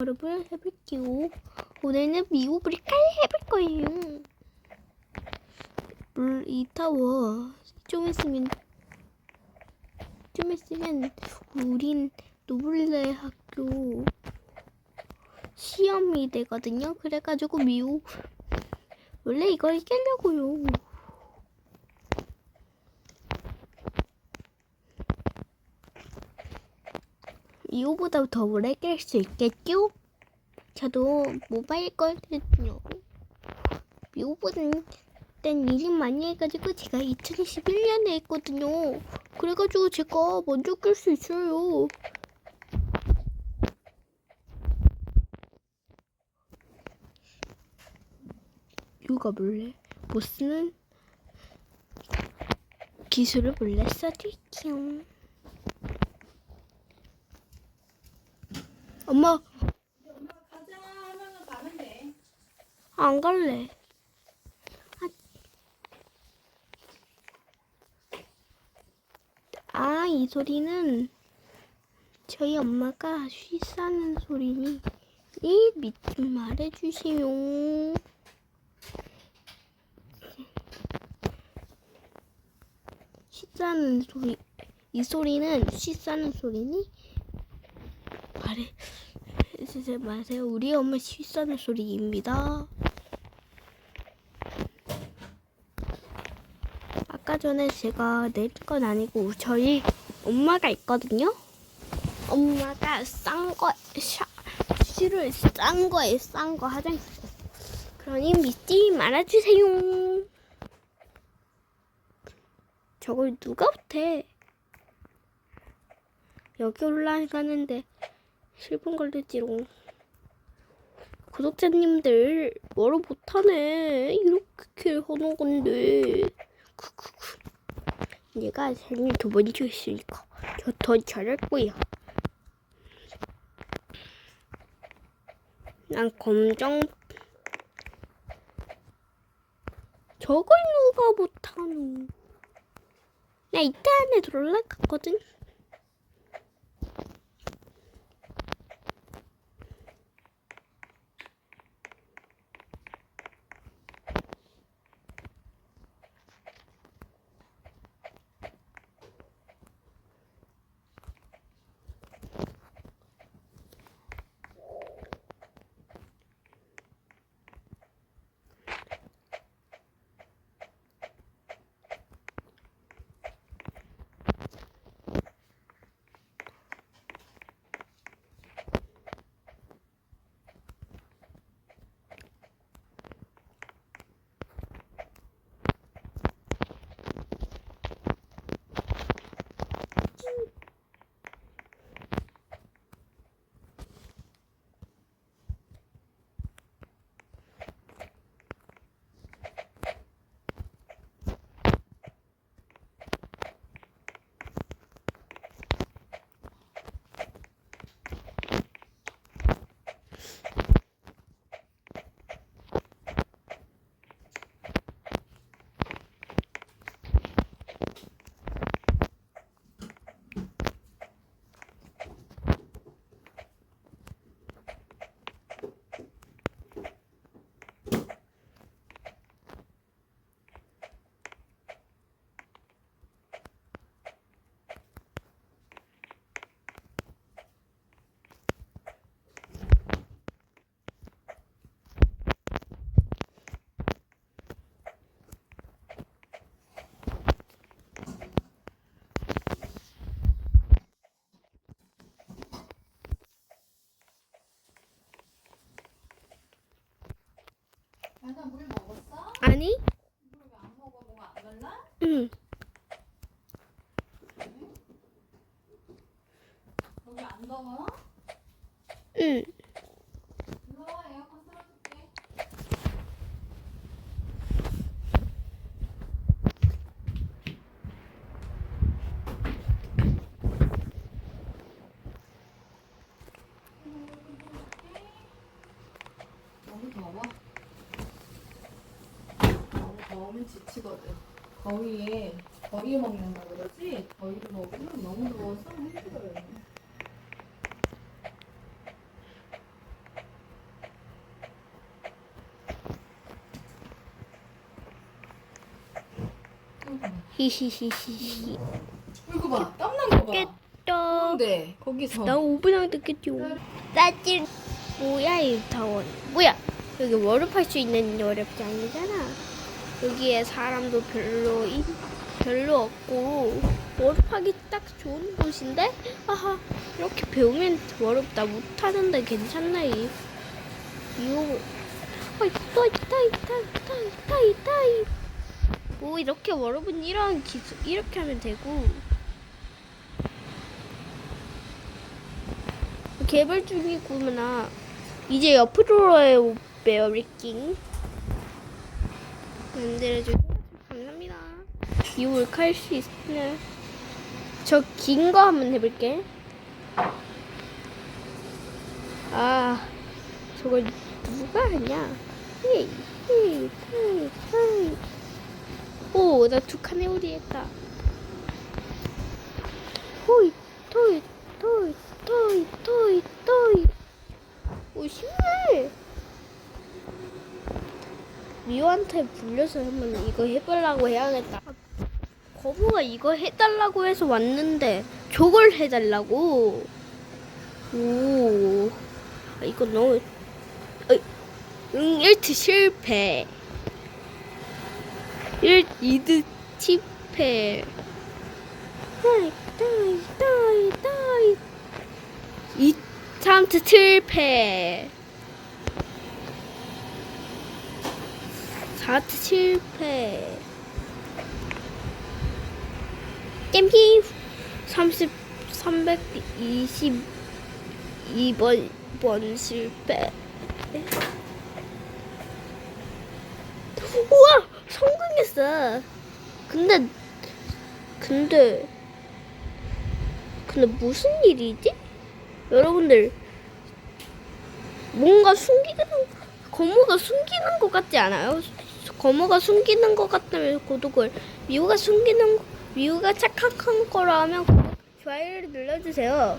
여러분 해볼게요. 오늘은 미오브리칼 해볼 거예요. 물 이 타워 좀 있으면 좀 있으면 우린 노블레 학교 시험이 되거든요. 그래가지고 미오 원래 이걸 깨려고요. 미오보다 더 오래 깰 수 있겠죠? 저도 모바일 거든요. 미오보는 땐 일이 많이 해가지고 제가 2021년에 했거든요. 그래가지고 제가 먼저 깰 수 있어요. 이유가 몰래 못 쓰는 기술을 몰래 써드릴게요. 엄마. 안 갈래. 아, 이 소리는 저희 엄마가 쉬 싸는 소리니 이 밑 좀 말해주세요. 쉬싸는 소리, 이 소리는 쉬 싸는 소리니 말해 주지 마세요. 우리 엄마 쉬싸는 소리입니다. 아까 전에 제가 내린 건 아니고 저희 엄마가 있거든요. 엄마가 싼 거, 샤, 슈를 싼 거에 싼 거 화장실. 그러니 믿지 말아주세요. 저걸 누가 못해? 여기 올라가는데 10분 걸리지롱. 구독자님들 뭐로 못하네. 이렇게 하는 건데. 크크크. 내가 생일 두번 줬으니까 저 더 잘할 거야. 난 검정 저걸 누가 못하노? 나 이때 안에 올라 갔거든. 아니? 응. 여기 안 더워? 응. 지치거든. 더위에 더위 먹는다 그러지? 더위를 먹으면 너무 더워서 힘들어요. 히히히히히. 이거 봐, 땀난 거 봐. 깼다. 근데 네, 거기서. 나 5분 안에 깼지. 나 지금 뭐야 이 타원. 뭐야 여기 월업할 수 있는 월업장이잖아. 여기에 사람도 별로 이- 별로 없고 월업하기 딱 좋은 곳인데. 아하 이렇게 배우면 월업 나 못하는데 괜찮나 이. 이거. 어이 따이 따이 따이 따이 따이 따이. 뭐 이렇게 월업은 이런 기술 이렇게 하면 되고. 개발 중이구나. 이제 옆으로의 베어리킹 만들어주셔서 감사합니다. 이걸 칼수 있으냐? 저긴 거 한번 해볼게. 아, 저걸 누가 하냐? 오, 나 두 칸에 오리했다. 호이, 토이, 토이, 토이, 토이, 토이. 오, 쉽네. 미호한테 불려서 한번 이거 해보려고 해야겠다. 거부가 이거 해달라고 해서 왔는데 저걸 해달라고. 오, 아, 이거 너무. 어이, 응, 1트 실패. 1, 2드 실패. 다이, 다이, 다이, 다이. 2, 3트 실패. 4트 실패. 겜기 30, 322번 번 실패. 우와! 성공했어. 근데, 근데, 근데 무슨 일이지? 여러분들, 뭔가 숨기는, 거모가 숨기는 것 같지 않아요? 거모가 숨기는 것 같다면 구독을, 미우가 숨기는, 미우가 착각한 거라면 좋아요를 눌러주세요.